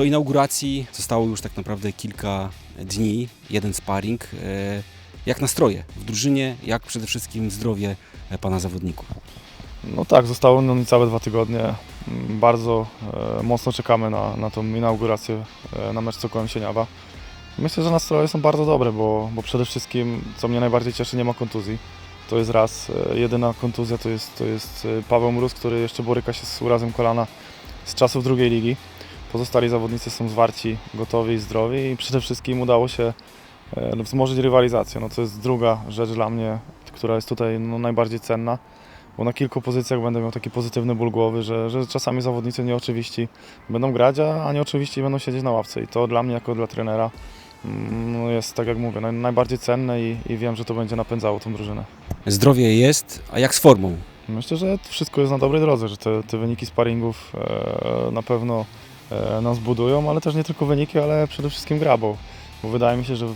Do inauguracji zostało już tak naprawdę kilka dni, jeden sparring. E, Jak nastroje w drużynie, jak przede wszystkim zdrowie e, pana zawodników? No tak, zostało no niecałe dwa tygodnie. Bardzo e, mocno czekamy na, na tą inaugurację, e, na mecz z Sokołem Sieniawa. Myślę, że nastroje są bardzo dobre, bo, bo przede wszystkim, co mnie najbardziej cieszy, nie ma kontuzji. To jest raz, e, jedyna kontuzja to jest, to jest e, Paweł Mróz, który jeszcze boryka się z urazem kolana z czasów drugiej ligi. Pozostali zawodnicy są zwarci, gotowi i zdrowi i przede wszystkim udało się e, no, wzmożyć rywalizację. No, to jest druga rzecz dla mnie, która jest tutaj no, najbardziej cenna bo na kilku pozycjach będę miał taki pozytywny ból głowy, że, że czasami zawodnicy nieoczywiści będą grać, a nieoczywiści będą siedzieć na ławce i to dla mnie jako dla trenera mm, no jest, tak jak mówię, naj, najbardziej cenne i, i wiem, że to będzie napędzało tą drużynę. Zdrowie jest, a jak z formą? Myślę, że wszystko jest na dobrej drodze, że te, te wyniki sparingów e, na pewno nas budują, ale też nie tylko wyniki, ale przede wszystkim gra, bo, bo wydaje mi się, że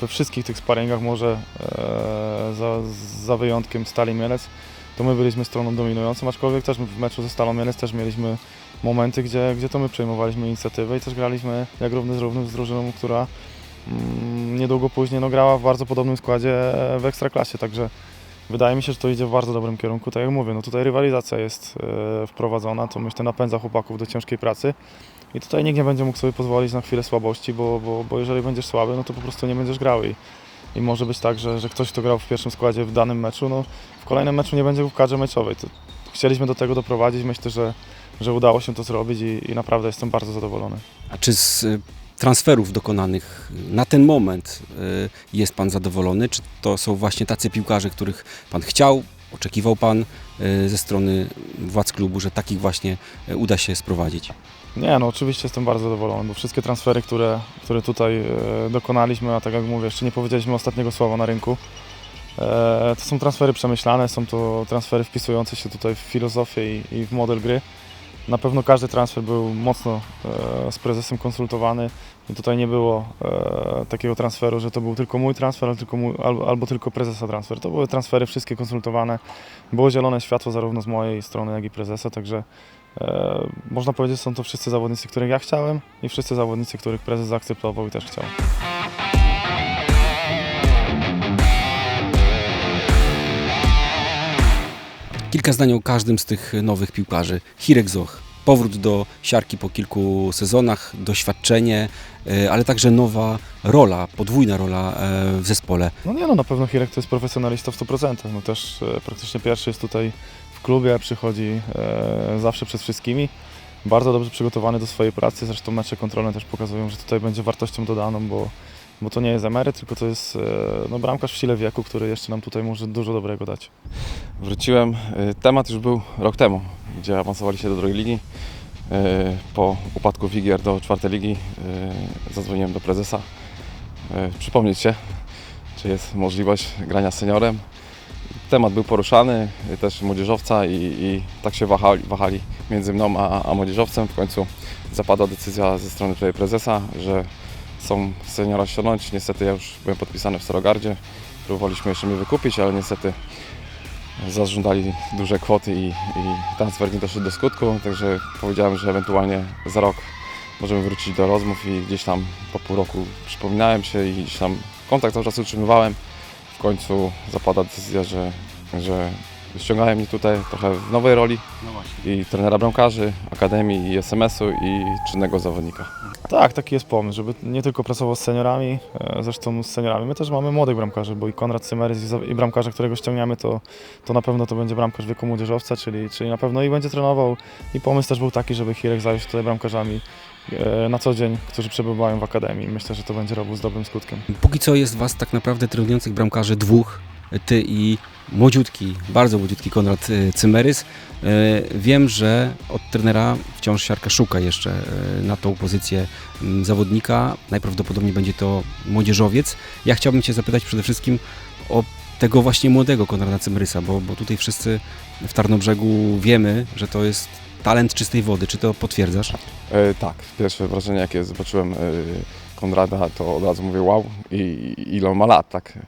we wszystkich tych sparingach może e, za, za wyjątkiem Stali Mielec, to my byliśmy stroną dominującą, aczkolwiek też w meczu ze Stalą Mielec też mieliśmy momenty, gdzie, gdzie to my przejmowaliśmy inicjatywę i też graliśmy jak równy z równym z drużyną, która mm, niedługo później no, grała w bardzo podobnym składzie w Ekstraklasie, także Wydaje mi się, że to idzie w bardzo dobrym kierunku. Tak jak mówię, no tutaj rywalizacja jest e, wprowadzona, to myślę napędza chłopaków do ciężkiej pracy. I tutaj nikt nie będzie mógł sobie pozwolić na chwilę słabości, bo, bo, bo jeżeli będziesz słaby, no to po prostu nie będziesz grał. I, i może być tak, że, że ktoś, kto grał w pierwszym składzie w danym meczu, no w kolejnym meczu nie będzie w kadrze meczowej. To, chcieliśmy do tego doprowadzić, myślę, że, że udało się to zrobić i, i naprawdę jestem bardzo zadowolony. A czy z y, transferów dokonanych na ten moment y, jest Pan zadowolony? Czy to są właśnie tacy piłkarze, których Pan chciał, oczekiwał Pan y, ze strony władz klubu, że takich właśnie uda się sprowadzić? Nie, no oczywiście jestem bardzo zadowolony, bo wszystkie transfery, które, które tutaj e, dokonaliśmy, a tak jak mówię, jeszcze nie powiedzieliśmy ostatniego słowa na rynku, e, to są transfery przemyślane, są to transfery wpisujące się tutaj w filozofię i, i w model gry. Na pewno każdy transfer był mocno e, z prezesem konsultowany i tutaj nie było takiego transferu, że to był tylko mój transfer albo tylko, mój, albo, tylko prezesa transfer. To były transfery wszystkie konsultowane. Było zielone światło zarówno z mojej strony, jak i prezesa, także można powiedzieć, że są to wszyscy zawodnicy, których ja chciałem i wszyscy zawodnicy, których prezes zaakceptował i też chciał. Kilka zdań o każdym z tych nowych piłkarzy. Hirek Zoch, powrót do siarki po kilku sezonach, doświadczenie, y, ale także nowa rola, podwójna rola e, w zespole. No nie no, na pewno Hirek to jest profesjonalista w 100%. No też e, praktycznie pierwszy jest tutaj w klubie, przychodzi e, zawsze przed wszystkimi. Bardzo dobrze przygotowany do swojej pracy, zresztą mecze kontrolne też pokazują, że tutaj będzie wartością dodaną, bo, bo to nie jest emeryt, tylko to jest e, no, bramkarz w sile wieku, który jeszcze nam tutaj może dużo dobrego dać. Wróciłem. y, Temat już był rok temu, gdzie awansowaliście do drugiej ligi. Po upadku Wigier do czwartej ligi zadzwoniłem do prezesa. Przypomnieć się, czy jest możliwość grania seniorem. Temat był poruszany, y, też młodzieżowca i, i tak się wahali, wahali między mną a, a młodzieżowcem. W końcu zapadła decyzja ze strony tutaj prezesa, że chcą seniora ściągnąć. Niestety ja już byłem podpisany w Starogardzie. Próbowaliśmy jeszcze mnie wykupić, ale niestety zażądali duże kwoty i, i transfer nie doszedł do skutku, także powiedziałem, że ewentualnie za rok możemy wrócić do rozmów i gdzieś tam po pół roku przypominałem się i gdzieś tam kontakt cały czas utrzymywałem. W końcu zapada decyzja, że, że ściągałem mnie tutaj trochę w nowej roli i trenera bramkarzy, akademii i SMS-u i czynnego zawodnika. Tak, taki jest pomysł, żeby nie tylko pracował z seniorami, e, zresztą z seniorami. My też mamy młodych bramkarzy, bo i Konrad Cymerys i za- i bramkarza, którego ściągniemy, to, to na pewno to będzie bramkarz wieku młodzieżowca, czyli, czyli na pewno i będzie trenował. I pomysł też był taki, żeby Hirek zajął się tutaj bramkarzami na co dzień, którzy przebywają w akademii. Myślę, że to będzie robił z dobrym skutkiem. Póki co jest Was tak naprawdę trenujących bramkarzy dwóch, Ty i młodziutki, bardzo młodziutki Konrad y, Cymerys. Y, Wiem, że od trenera wciąż siarka szuka jeszcze na tą pozycję zawodnika. Najprawdopodobniej będzie to młodzieżowiec. Ja chciałbym Cię zapytać przede wszystkim o tego właśnie młodego Konrada Cymerysa, bo, bo tutaj wszyscy w Tarnobrzegu wiemy, że to jest talent czystej wody. Czy to potwierdzasz? E, tak, pierwsze wrażenie jakie zobaczyłem e, Konrada, to od razu mówię wow i ile on ma lat, tak.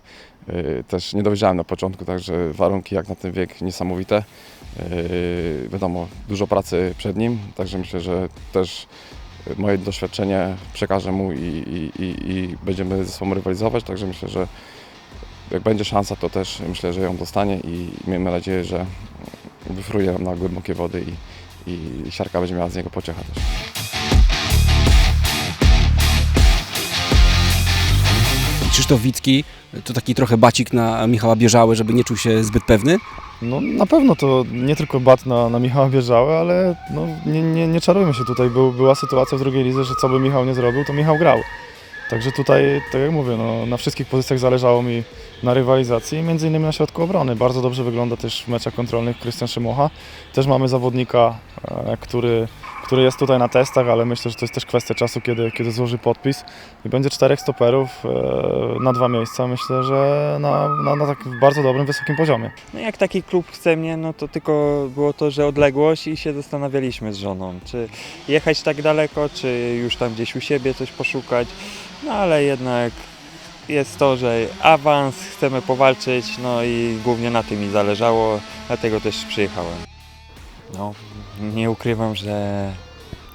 E, też nie dojrzałem na początku, także warunki jak na ten wiek niesamowite. E, wiadomo, dużo pracy przed nim, także myślę, że też moje doświadczenie przekażę mu i, i, i, i będziemy ze sobą rywalizować, także myślę, że jak będzie szansa, to też myślę, że ją dostanie i miejmy nadzieję, że wyfruje na głębokie wody i, i siarka będzie miała z niego pociecha też. Krzysztof Wicki to taki trochę bacik na Michała Bierzały, żeby nie czuł się zbyt pewny. No na pewno to nie tylko bat na, na Michała Bierzały, ale no, nie, nie, nie czarujmy się tutaj. Był, była sytuacja w drugiej lidze, że co by Michał nie zrobił, to Michał grał. Także tutaj, tak jak mówię, no, na wszystkich pozycjach zależało mi na rywalizacji, między innymi na środku obrony. Bardzo dobrze wygląda też w meczach kontrolnych Krystian Szymucha. Też mamy zawodnika, e, który, który jest tutaj na testach, ale myślę, że to jest też kwestia czasu, kiedy, kiedy złoży podpis. I będzie czterech stoperów e, na dwa miejsca, myślę, że na, na, na takim bardzo dobrym, wysokim poziomie. No jak taki klub chce mnie, no to tylko było to, że odległość i się zastanawialiśmy z żoną, czy jechać tak daleko, czy już tam gdzieś u siebie coś poszukać. No ale jednak jest to, że awans, chcemy powalczyć, no i głównie na tym mi zależało, dlatego też przyjechałem. No, nie ukrywam, że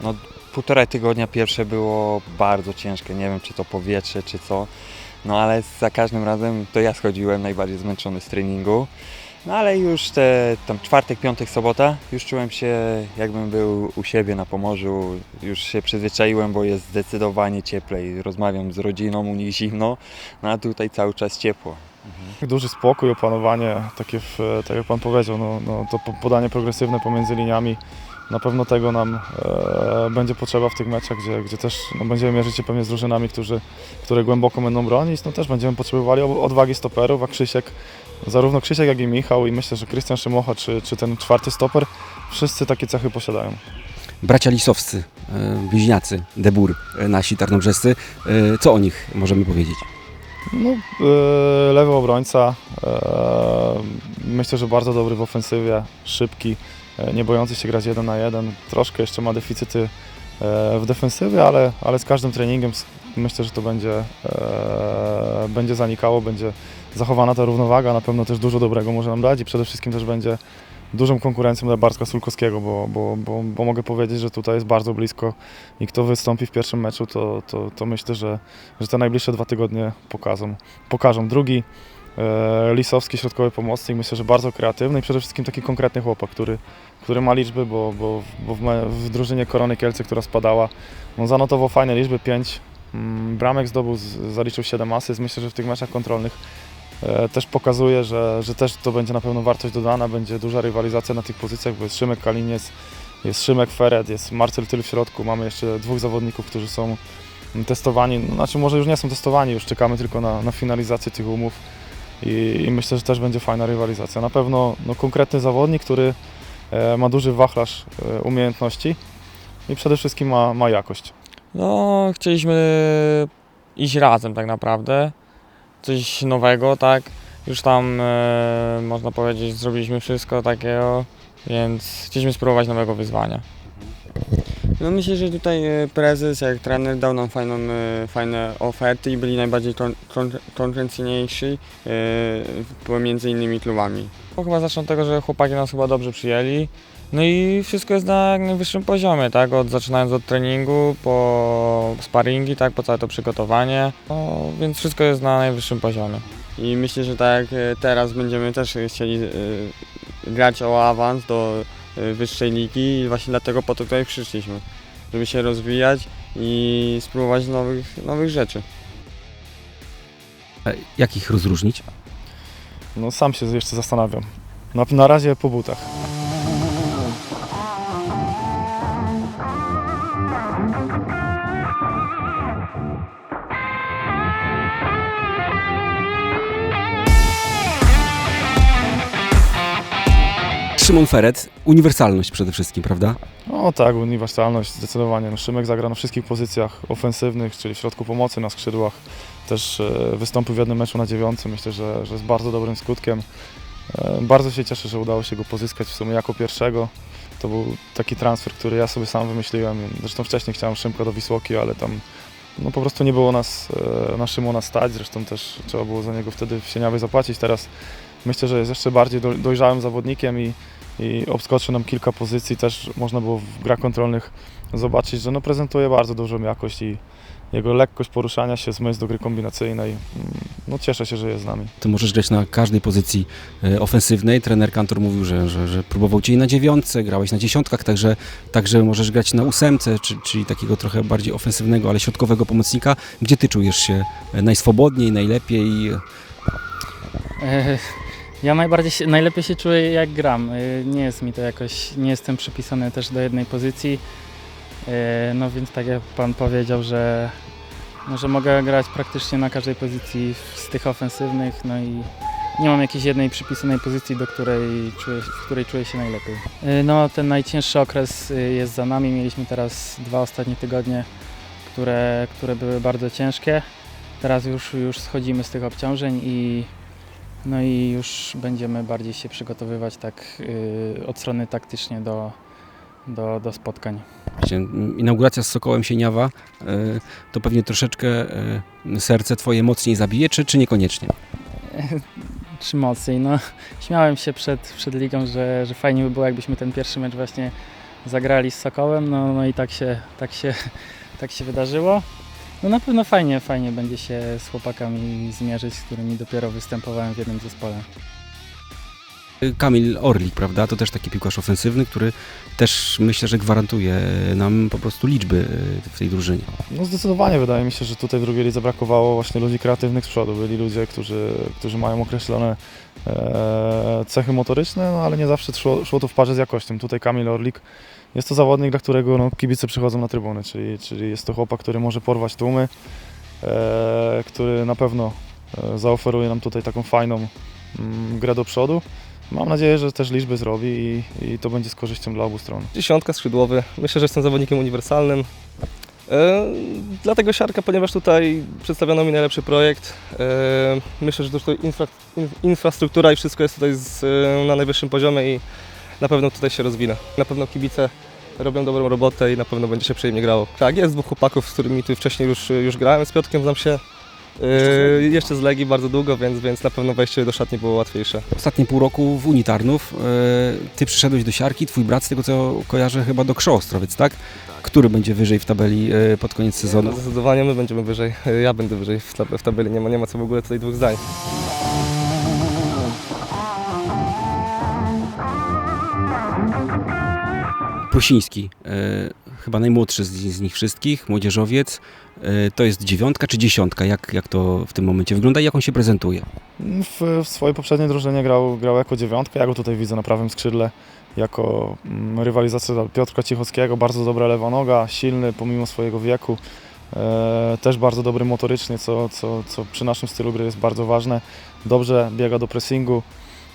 no, półtora tygodnia pierwsze było bardzo ciężkie, nie wiem czy to powietrze, czy co. No ale za każdym razem to ja schodziłem najbardziej zmęczony z treningu. No ale już te tam czwartek, piątek, sobota już czułem się jakbym był u siebie na Pomorzu. Już się przyzwyczaiłem, bo jest zdecydowanie cieplej. Rozmawiam z rodziną, u nich zimno, no a tutaj cały czas ciepło. Duży spokój, opanowanie, takie, w, tak jak Pan powiedział, no, no, to po- podanie progresywne pomiędzy liniami. Na pewno tego nam e, będzie potrzeba w tych meczach, gdzie, gdzie też no, będziemy mierzyć się pewnie z drużynami, którzy, które głęboko będą bronić. No, też będziemy potrzebowali odwagi stoperów, a Krzysiek, zarówno Krzysiek jak i Michał i myślę, że Krystian Szymocha czy, czy ten czwarty stoper, wszyscy takie cechy posiadają. Bracia Lisowscy, e, bliźniacy, Debur, e, nasi tarnobrzescy. E, Co o nich możemy powiedzieć? No, lewy obrońca, myślę, że bardzo dobry w ofensywie, szybki, nie bojący się grać jeden na jeden. Troszkę jeszcze ma deficyty w defensywie, ale, ale z każdym treningiem myślę, że to będzie, będzie zanikało, będzie zachowana ta równowaga. Na pewno też dużo dobrego może nam dać i przede wszystkim też będzie dużą konkurencją dla Bartka Sulkowskiego, bo, bo, bo, bo mogę powiedzieć, że tutaj jest bardzo blisko i kto wystąpi w pierwszym meczu, to, to, to myślę, że, że te najbliższe dwa tygodnie pokażą. pokażą. Drugi e, Lisowski, środkowy pomocnik, myślę, że bardzo kreatywny i przede wszystkim taki konkretny chłopak, który, który ma liczby, bo, bo, bo w, w drużynie Korony Kielce, która spadała, on zanotował fajne liczby, 5 mm, bramek zdobył, zaliczył 7 asyst. Myślę, że w tych meczach kontrolnych też pokazuje, że, że też to będzie na pewno wartość dodana, będzie duża rywalizacja na tych pozycjach, bo jest Szymek Kaliniec, jest Szymek Feret, jest Marcel Tyl w środku, mamy jeszcze dwóch zawodników, którzy są testowani, no, znaczy może już nie są testowani, już czekamy tylko na, na finalizację tych umów i, i myślę, że też będzie fajna rywalizacja. Na pewno no, konkretny zawodnik, który e, ma duży wachlarz e, umiejętności i przede wszystkim ma, ma jakość. No, chcieliśmy iść razem tak naprawdę. Coś nowego, tak. Już tam, e, można powiedzieć, zrobiliśmy wszystko takiego, więc chcieliśmy spróbować nowego wyzwania. No myślę, że tutaj e, prezes, jak trener dał nam fajną, e, fajne oferty i byli najbardziej kon- kon- konkurencyjniejsi e, pomiędzy innymi klubami. No, chyba zacznę od tego, że chłopaki nas chyba dobrze przyjęli. No i wszystko jest na jak najwyższym poziomie, tak? Od, zaczynając od treningu, po sparingi, tak? Po całe to przygotowanie. No, więc wszystko jest na najwyższym poziomie. I myślę, że tak jak e, teraz będziemy też chcieli e, grać o awans do e, wyższej ligi i właśnie dlatego po to tutaj przyszliśmy. Żeby się rozwijać i spróbować nowych, nowych rzeczy. Jak ich rozróżnić? No sam się jeszcze zastanawiam. Na, na razie po butach. Szymon Feret, uniwersalność przede wszystkim, prawda? No tak, uniwersalność zdecydowanie. No, Szymek zagra na wszystkich pozycjach ofensywnych, czyli w środku pomocy, na skrzydłach. Też e, wystąpił w jednym meczu na dziewiątym. Myślę, że, że z bardzo dobrym skutkiem. E, bardzo się cieszę, że udało się go pozyskać w sumie jako pierwszego. To był taki transfer, który ja sobie sam wymyśliłem. Zresztą wcześniej chciałem Szymka do Wisłoki, ale tam no, po prostu nie było nas, e, na Szymona stać. Zresztą też trzeba było za niego wtedy w Sieniawej zapłacić. Teraz myślę, że jest jeszcze bardziej do- dojrzałym zawodnikiem i i obskoczył nam kilka pozycji. Też można było w grach kontrolnych zobaczyć, że no prezentuje bardzo dużą jakość i jego lekkość poruszania się, zmysł do gry kombinacyjnej. Mm, No cieszę się, że jest z nami. Ty możesz grać na każdej pozycji e, ofensywnej. Trener Kantor mówił, że, że, że próbował cię i na dziewiątce, grałeś na dziesiątkach, także, także możesz grać na ósemce, czy, czyli takiego trochę bardziej ofensywnego, ale środkowego pomocnika. Gdzie ty czujesz się e, najswobodniej, najlepiej? E, Ja najbardziej się, najlepiej się czuję jak gram. E, Nie jest mi to jakoś, nie jestem przypisany też do jednej pozycji. E, No więc tak jak Pan powiedział, że, no, że mogę grać praktycznie na każdej pozycji z tych ofensywnych, no i nie mam jakiejś jednej przypisanej pozycji, do której czuję, w której czuję się najlepiej. E, No ten najcięższy okres jest za nami. Mieliśmy teraz dwa ostatnie tygodnie, które, które były bardzo ciężkie. Teraz już, już schodzimy z tych obciążeń i no i już będziemy bardziej się przygotowywać tak yy, od strony taktycznie do, do, do spotkań. Inauguracja z Sokołem Sieniawa e, to pewnie troszeczkę e, serce twoje mocniej zabije, czy, czy niekoniecznie? Czy mocniej? No, śmiałem się przed, przed ligą, że, że fajnie by było, jakbyśmy ten pierwszy mecz właśnie zagrali z Sokołem, no, no i tak się, tak, się, tak się wydarzyło. No na pewno fajnie, fajnie będzie się z chłopakami zmierzyć, z którymi dopiero występowałem w jednym zespole. Kamil Orlik, prawda? To też taki piłkarz ofensywny, który też myślę, że gwarantuje nam po prostu liczby e, w tej drużynie. No zdecydowanie wydaje mi się, że tutaj w drugiej lidze brakowało właśnie ludzi kreatywnych z przodu. Byli ludzie, którzy, którzy mają określone cechy motoryczne, no ale nie zawsze szło, szło to w parze z jakością. Tutaj Kamil Orlik jest to zawodnik, dla którego no, kibice przychodzą na trybuny, czyli, czyli jest to chłopak, który może porwać tłumy, e, który na pewno e, zaoferuje nam tutaj taką fajną mm, grę do przodu. Mam nadzieję, że też liczby zrobi i, i to będzie z korzyścią dla obu stron. Dziesiątka skrzydłowy. Myślę, że jestem zawodnikiem uniwersalnym. E, dlatego siarka, ponieważ tutaj przedstawiono mi najlepszy projekt. E, myślę, że tutaj infra, in, infrastruktura i wszystko jest tutaj z, e, na najwyższym poziomie i na pewno tutaj się rozwinę. Na pewno kibice robią dobrą robotę i na pewno będzie się przyjemnie grało. Tak, jest dwóch chłopaków, z którymi tu wcześniej już, już grałem. Z Piotrkiem znam się e, jeszcze z Legii bardzo długo, więc, więc na pewno wejście do szatni było łatwiejsze. Ostatnie pół roku w Unii Tarnów e, ty przyszedłeś do siarki, twój brat z tego co kojarzę chyba do Krzą Ostrowiec, tak? Który będzie wyżej w tabeli e, pod koniec sezonu? No, zdecydowanie my będziemy wyżej. Ja będę wyżej w tabeli. Nie ma, nie ma co w ogóle tutaj dwóch zdań. Prusiński, e, chyba najmłodszy z, z nich wszystkich, młodzieżowiec. E, to jest dziewiątka czy dziesiątka? Jak, jak to w tym momencie wygląda i jak on się prezentuje? W, w swojej poprzedniej drużynie grał, grał jako dziewiątka, ja go tutaj widzę na prawym skrzydle jako mm, rywalizacja dla Piotrka Cichockiego, bardzo dobra lewa noga, silny pomimo swojego wieku, e, też bardzo dobry motorycznie, co, co, co przy naszym stylu gry jest bardzo ważne, dobrze biega do pressingu.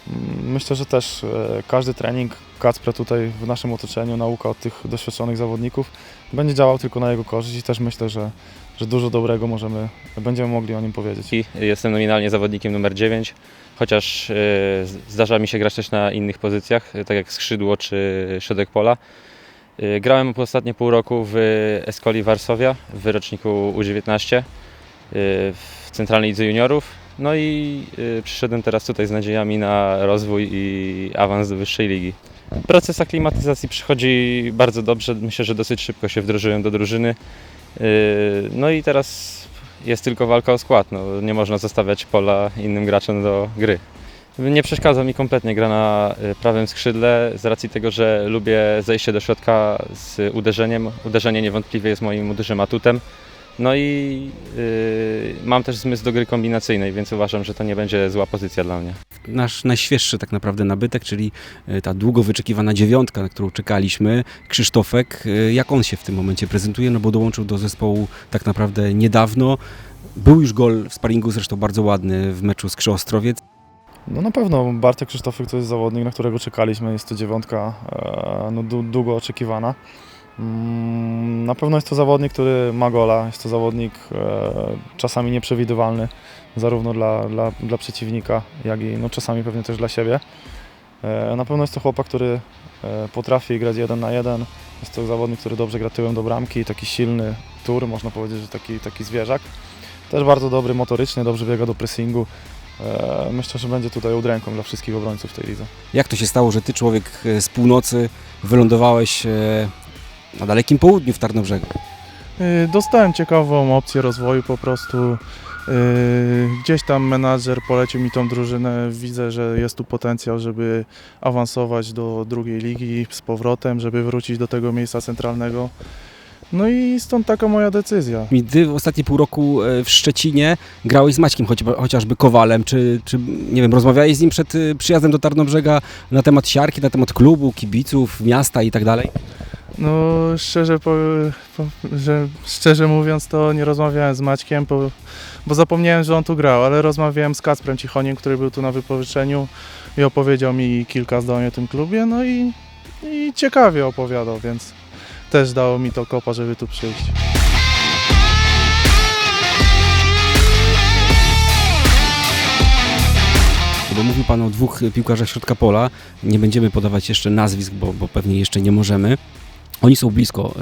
Mm, Myślę, że też e, każdy trening Kacpra tutaj w naszym otoczeniu, nauka od tych doświadczonych zawodników będzie działał tylko na jego korzyść i też myślę, że, że dużo dobrego możemy, będziemy mogli o nim powiedzieć. Jestem nominalnie zawodnikiem numer 9, chociaż e, zdarza mi się grać też na innych pozycjach, e, tak jak skrzydło czy środek pola. E, Grałem po ostatnie pół roku w Escoli Varsovia w roczniku U19 e, w Centralnej Lidze Juniorów. No i przyszedłem teraz tutaj z nadziejami na rozwój i awans do wyższej ligi. Proces aklimatyzacji przychodzi bardzo dobrze. Myślę, że dosyć szybko się wdrożyłem do drużyny. E, No i teraz jest tylko walka o skład. No, nie można zostawiać pola innym graczom do gry. Nie przeszkadza mi kompletnie gra na y, prawym skrzydle z racji tego, że lubię zejście do środka z uderzeniem. Uderzenie niewątpliwie jest moim dużym atutem. No i y, mam też zmysł do gry kombinacyjnej, więc uważam, że to nie będzie zła pozycja dla mnie. Nasz najświeższy tak naprawdę nabytek, czyli e, ta długo wyczekiwana dziewiątka, na którą czekaliśmy, Krzysztofek. E, Jak on się w tym momencie prezentuje? No bo dołączył do zespołu tak naprawdę niedawno. Był już gol w sparingu, zresztą bardzo ładny w meczu z Krzy Ostrowiec. No na pewno Bartek Krzysztofek to jest zawodnik, na którego czekaliśmy. Jest to dziewiątka e, no, dłu- długo oczekiwana. Mm, Na pewno jest to zawodnik, który ma gola. Jest to zawodnik e, czasami nieprzewidywalny, zarówno dla, dla, dla przeciwnika, jak i no, czasami pewnie też dla siebie. E, Na pewno jest to chłopak, który e, potrafi grać jeden na jeden. Jest to zawodnik, który dobrze gra tyłem do bramki, taki silny tur, można powiedzieć, że taki, taki zwierzak. Też bardzo dobry motorycznie, dobrze biega do pressingu. myślę, że będzie tutaj udręką dla wszystkich obrońców tej lidze. Jak to się stało, że ty, człowiek z północy, wylądowałeś na dalekim południu w Tarnobrzegu? Y, Dostałem ciekawą opcję rozwoju po prostu. y, Gdzieś tam menadżer polecił mi tą drużynę. Widzę, że jest tu potencjał, żeby awansować do drugiej ligi z powrotem, żeby wrócić do tego miejsca centralnego. No i stąd taka moja decyzja. I Ty w ostatnie pół roku e, w Szczecinie grałeś z Maćkiem chociażby Kowalem, czy, czy nie wiem, rozmawiałeś z nim przed e, przyjazdem do Tarnobrzega na temat siarki, na temat klubu, kibiców, miasta i tak dalej? No szczerze, po, po, że, szczerze mówiąc to nie rozmawiałem z Maćkiem, bo, bo zapomniałem, że on tu grał, ale rozmawiałem z Kacprem Cichoniem, który był tu na wypożyczeniu i opowiedział mi kilka zdań o tym klubie, no i, i ciekawie opowiadał, więc też dało mi to kopa, żeby tu przyjść. Bo mówił Pan o dwóch piłkarzach środka pola. Nie będziemy podawać jeszcze nazwisk, bo, bo pewnie jeszcze nie możemy. Oni są blisko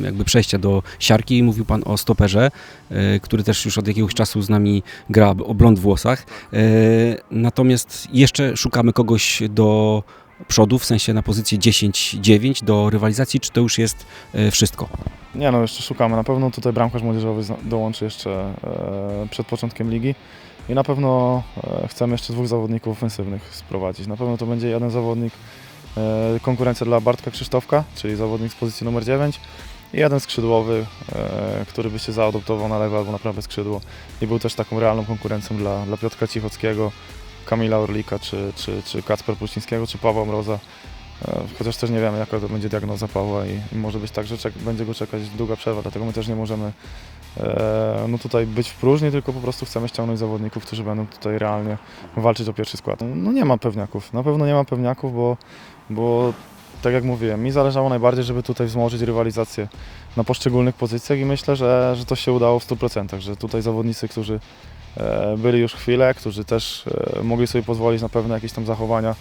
y, jakby przejścia do siarki. Mówił Pan o stoperze, y, który też już od jakiegoś czasu z nami gra o blond włosach. Y, Natomiast jeszcze szukamy kogoś do przodu, w sensie na pozycję 10-9 do rywalizacji, czy to już jest wszystko? Nie no, jeszcze szukamy. Na pewno tutaj bramkarz młodzieżowy dołączy jeszcze e, przed początkiem ligi. I na pewno e, chcemy jeszcze dwóch zawodników ofensywnych sprowadzić. Na pewno to będzie jeden zawodnik, konkurencja dla Bartka Krzysztofka, czyli zawodnik z pozycji numer 9 i jeden skrzydłowy, e, który by się zaadoptował na lewe albo na prawe skrzydło i był też taką realną konkurencją dla, dla Piotrka Cichockiego, Kamila Orlika, czy, czy, czy Kacper Puścińskiego, czy Pawła Mroza. E, Chociaż też nie wiemy, jaka to będzie diagnoza Pawła i, i może być tak, że czek, będzie go czekać długa przerwa, dlatego my też nie możemy e, no tutaj być w próżni, tylko po prostu chcemy ściągnąć zawodników, którzy będą tutaj realnie walczyć o pierwszy skład. No nie ma pewniaków, na pewno nie ma pewniaków, bo, bo tak jak mówiłem, mi zależało najbardziej, żeby tutaj wzmożyć rywalizację na poszczególnych pozycjach i myślę, że, że to się udało w 100%, że tutaj zawodnicy, którzy e, byli już chwilę, którzy też e, mogli sobie pozwolić na pewne jakieś tam zachowania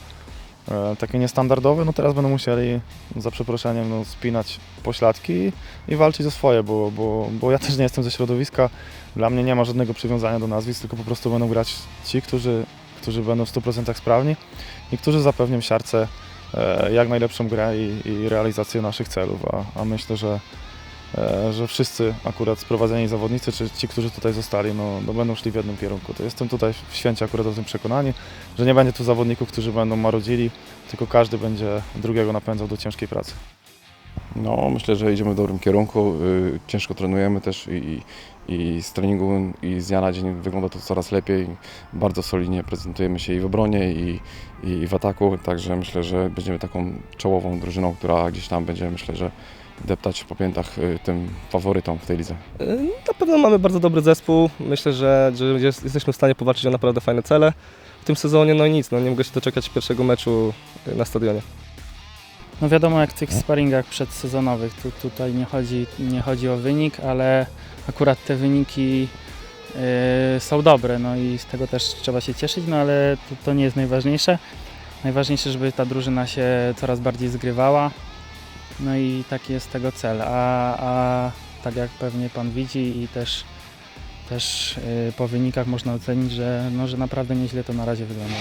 e, takie niestandardowe, no teraz będą musieli za przeproszeniem no, spinać pośladki i, walczyć o swoje, bo, bo, bo ja też nie jestem ze środowiska, dla mnie nie ma żadnego przywiązania do nazwisk, tylko po prostu będą grać ci, którzy, którzy będą w 100% sprawni i którzy zapewnią siarce jak najlepszą grę i, i realizację naszych celów, a, a myślę, że e, że wszyscy akurat sprowadzeni zawodnicy, czy ci, którzy tutaj zostali, no, no będą szli w jednym kierunku. To jestem tutaj w święcie akurat o tym przekonani, że nie będzie tu zawodników, którzy będą marudzili, tylko każdy będzie drugiego napędzał do ciężkiej pracy. No, myślę, że idziemy w dobrym kierunku. y, Ciężko trenujemy też i, i z treningu i z dnia na dzień wygląda to coraz lepiej. Bardzo solidnie prezentujemy się i w obronie, i, i w ataku, także myślę, że będziemy taką czołową drużyną, która gdzieś tam będzie, myślę, że deptać po piętach y, tym faworytom w tej lidze. Y, Na pewno mamy bardzo dobry zespół. Myślę, że, że jest, jesteśmy w stanie powalczyć o naprawdę fajne cele w tym sezonie. No i nic, no nie mogę się doczekać pierwszego meczu na stadionie. No wiadomo, jak w tych sparingach przedsezonowych, tu, tutaj nie chodzi, nie chodzi o wynik, ale akurat te wyniki y, są dobre, no i z tego też trzeba się cieszyć, no ale to, to nie jest najważniejsze. Najważniejsze, żeby ta drużyna się coraz bardziej zgrywała, no i taki jest tego cel, a, a tak jak pewnie Pan widzi i też, też y, po wynikach można ocenić, że, no, że naprawdę nieźle to na razie wygląda.